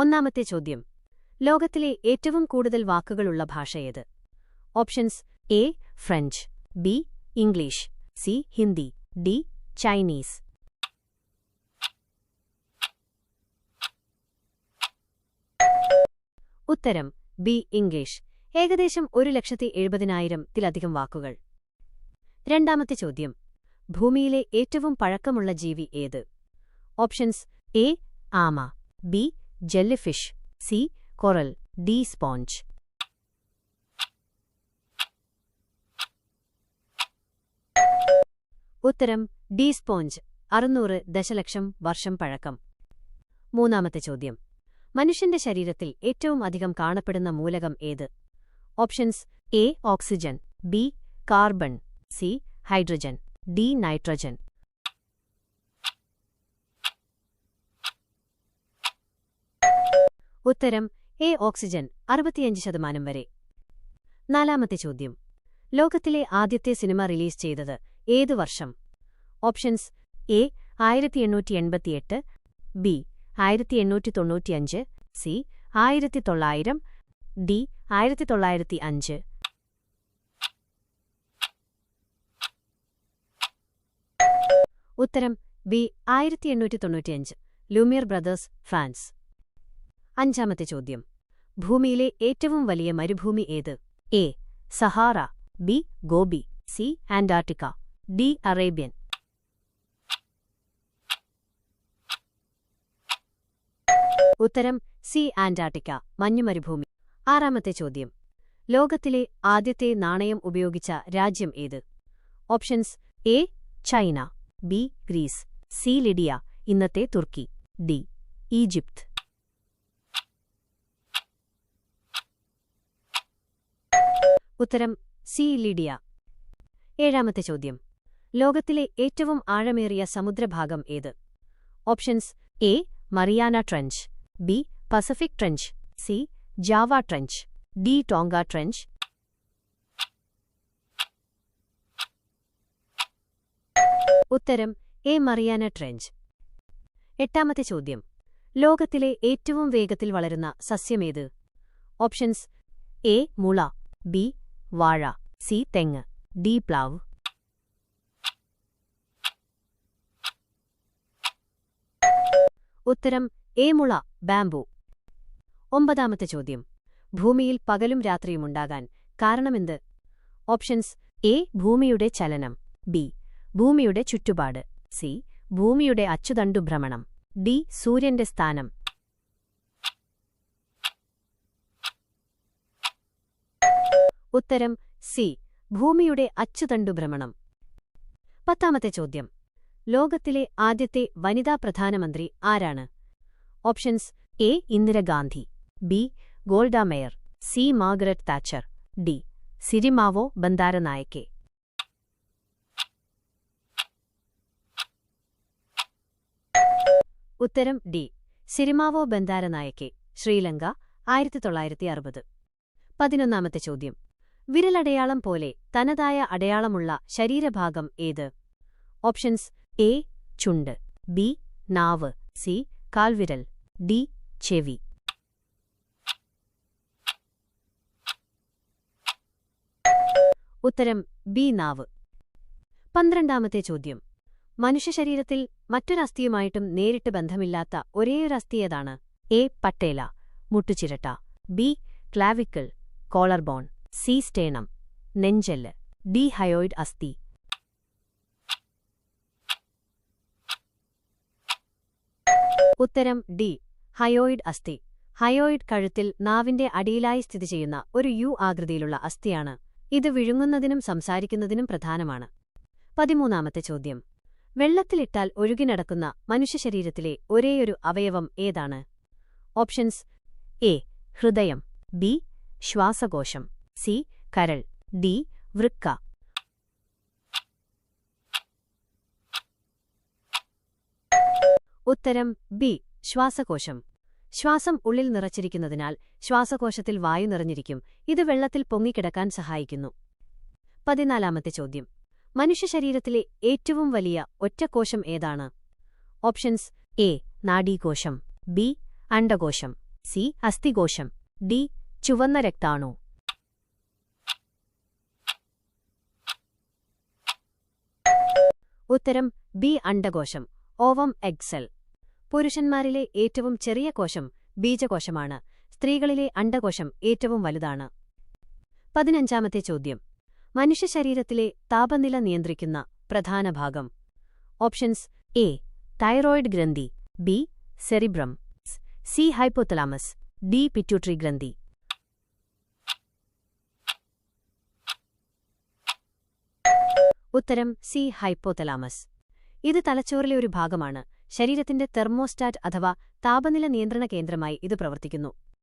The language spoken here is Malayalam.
ഒന്നാമത്തെ ചോദ്യം. ലോകത്തിലെ ഏറ്റവും കൂടുതൽ വാക്കുകളുള്ള ഭാഷയേത് options A French B English C Hindi D Chinese. ഉത്തരം ബി ഇംഗ്ലീഷ്. ഏകദേശം ഒരു ലക്ഷത്തി എഴുപതിനായിരത്തിലധികം വാക്കുകൾ. രണ്ടാമത്തെ ചോദ്യം ഭൂമിയിലെ ഏറ്റവും പഴക്കമുള്ള ജീവി ഏത്? ഓപ്ഷൻസ് എ ആമ B jellyfish C coral D sponge ഉത്തരം ഡി സ്പോഞ്ച് അറുന്നൂറ് ദശലക്ഷം വർഷം പഴക്കം. മൂന്നാമത്തെ ചോദ്യം. മനുഷ്യന്റെ ശരീരത്തിൽ ഏറ്റവും അധികം കാണപ്പെടുന്ന മൂലകം ഏത്? Options A oxygen. B carbon. C hydrogen. D nitrogen. ഉത്തരം എ ഓക്സിജൻ അറുപത്തിയഞ്ച് ശതമാനം വരെ. നാലാമത്തെ ചോദ്യം. ലോകത്തിലെ ആദ്യത്തെ സിനിമ റിലീസ് ചെയ്തത് ഏതു വർഷം? ഓപ്ഷൻസ് എ ആയിരത്തി എണ്ണൂറ്റി എൺപത്തിയെട്ട് ബി ആയിരത്തി എണ്ണൂറ്റി തൊണ്ണൂറ്റിയഞ്ച് സി ആയിരത്തി തൊള്ളായിരം ഡി ആയിരത്തി തൊള്ളായിരത്തി അഞ്ച് ഉത്തരം ബി ആയിരത്തി എണ്ണൂറ്റി തൊണ്ണൂറ്റിയഞ്ച് ലൂമിയർ ബ്രദേഴ്സ് ഫ്രാൻസ്. അഞ്ചാമത്തെ ചോദ്യം. ഭൂമിയിലെ ഏറ്റവും വലിയ മരുഭൂമി ഏത്? A. Sahara B. Gobi C. Antarctica D. Arabian. ഉത്തരം സി. ആന്റാർട്ടിക്ക മഞ്ഞുമരുഭൂമി ആറാമത്തെ ചോദ്യം. ലോകത്തിലെ ആദ്യത്തെ നാണയം ഉപയോഗിച്ച രാജ്യം ഏത്? Options A. China B. Greece C. Lydia ഇന്നത്തെ തുർക്കി ഡി. ഈജിപ്ത്. ഉത്തരം സി. ലിഡിയ. ഏഴാമത്തെ ചോദ്യം. ലോകത്തിലെ ഏറ്റവും ആഴമേറിയ സമുദ്രഭാഗം ഏത്? Options A. Mariana trench B. Pacific trench C. Java trench D. Tonga trench. ഉത്തരം എ. Mariana trench. എട്ടാമത്തെ ചോദ്യം. ലോകത്തിലെ ഏറ്റവും വേഗത്തിൽ വളരുന്ന സസ്യമേത് ഓപ്ഷൻസ് എ. മുള ബി. വാഴ. സി തെങ്ങ്. ഡി പ്ലാവ്. ഉത്തരം എ മുള ബാംബു. ഒമ്പതാമത്തെ ചോദ്യം. ഭൂമിയിൽ പകലും രാത്രിയുമുണ്ടാകാൻ കാരണമെന്ത്? ഓപ്ഷൻസ് എ ഭൂമിയുടെ ചലനം. ബി ഭൂമിയുടെ ചുറ്റുപാട്. സി ഭൂമിയുടെ അച്ചുതണ്ടുഭ്രമണം ഡി സൂര്യന്റെ സ്ഥാനം. ഉത്തരം സി. ഭൂമിയുടെ അച്ചുതണ്ടുഭ്രമണം പത്താമത്തെ ചോദ്യം. ലോകത്തിലെ ആദ്യത്തെ വനിതാ പ്രധാനമന്ത്രി ആരാണ്? Options A. Indira Gandhi B. Golda Meir. C. Margaret Thatcher. D. Sirimavo Bandaranaike. ഉത്തരം ഡി. സിരിമാവോ ബന്ദാരനായക്കെ. ശ്രീലങ്ക ആയിരത്തി തൊള്ളായിരത്തി അറുപത് പതിനൊന്നാമത്തെ ചോദ്യം. വിരലടയാളം പോലെ തനതായ അടയാളമുള്ള ശരീരഭാഗം ഏത്? ഓപ്ഷൻസ് എ ചുണ്ട് ബി നാവ് സി കാൽവിരൽ ഡി ചെവി. ഉത്തരം ബി നാവ്. പന്ത്രണ്ടാമത്തെ ചോദ്യം. മനുഷ്യശരീരത്തിൽ മറ്റൊരസ്ഥിയുമായിട്ടും നേരിട്ട് ബന്ധമില്ലാത്ത ഒരേയൊരസ്ഥി ഏതാണ്? A patella മുട്ടുചിരട്ട B clavicle collar bone C sternum നെഞ്ചെല്ല് D hyoid അസ്ഥി. ഉത്തരം ഡി ഹയോയിഡ് അസ്ഥി. ഹയോയിഡ് കഴുത്തിൽ നാവിന്റെ അടിയിലായി സ്ഥിതി ചെയ്യുന്ന ഒരു യു ആകൃതിയിലുള്ള അസ്ഥിയാണ്. ഇത് വിഴുങ്ങുന്നതിനും സംസാരിക്കുന്നതിനും പ്രധാനമാണ്. പതിമൂന്നാമത്തെ ചോദ്യം. വെള്ളത്തിലിട്ടാൽ ഒഴുകിനടക്കുന്ന മനുഷ്യശരീരത്തിലെ ഒരേയൊരു അവയവം ഏതാണ്? ഓപ്ഷൻസ് എ ഹൃദയം ബി ശ്വാസകോശം. സി കരൾ. ഡി വൃക്ക. ഉത്തരം ബി ശ്വാസകോശം. ശ്വാസം ഉള്ളിൽ നിറച്ചിരിക്കുന്നതിനാൽ ശ്വാസകോശത്തിൽ വായു നിറഞ്ഞിരിക്കും. ഇത് വെള്ളത്തിൽ പൊങ്ങിക്കിടക്കാൻ സഹായിക്കുന്നു. പതിനാലാമത്തെ ചോദ്യം. മനുഷ്യ ശരീരത്തിലെ ഏറ്റവും വലിയ ഒറ്റക്കോശം ഏതാണ്? ഓപ്ഷൻസ് എ നാഡീകോശം ബി അണ്ടകോശം സി അസ്ഥികോശം ഡി ചുവന്ന രക്താണു. ഉത്തരം ബി അണ്ടകോശം ഓവം എക്സൽ. പുരുഷന്മാരിലെ ഏറ്റവും ചെറിയ കോശം ബീജകോശമാണ്. സ്ത്രീകളിലെ അണ്ടകോശം ഏറ്റവും വലുതാണ്. പതിനഞ്ചാമത്തെ ചോദ്യം. മനുഷ്യ ശരീരത്തിലെ താപനില നിയന്ത്രിക്കുന്ന പ്രധാന ഭാഗം. ഓപ്ഷൻസ് എ തൈറോയിഡ് ഗ്രന്ഥി B cerebrum C hypothalamus D pituitary ഗ്രന്ഥി. ഉത്തരം സി. ഹൈപ്പോതലാമസ്. ഇത് തലച്ചോറിലെ ഒരു ഭാഗമാണ്. ശരീരത്തിന്റെ തെർമോസ്റ്റാറ്റ് അഥവാ താപനില നിയന്ത്രണ കേന്ദ്രമായി ഇത് പ്രവർത്തിക്കുന്നു.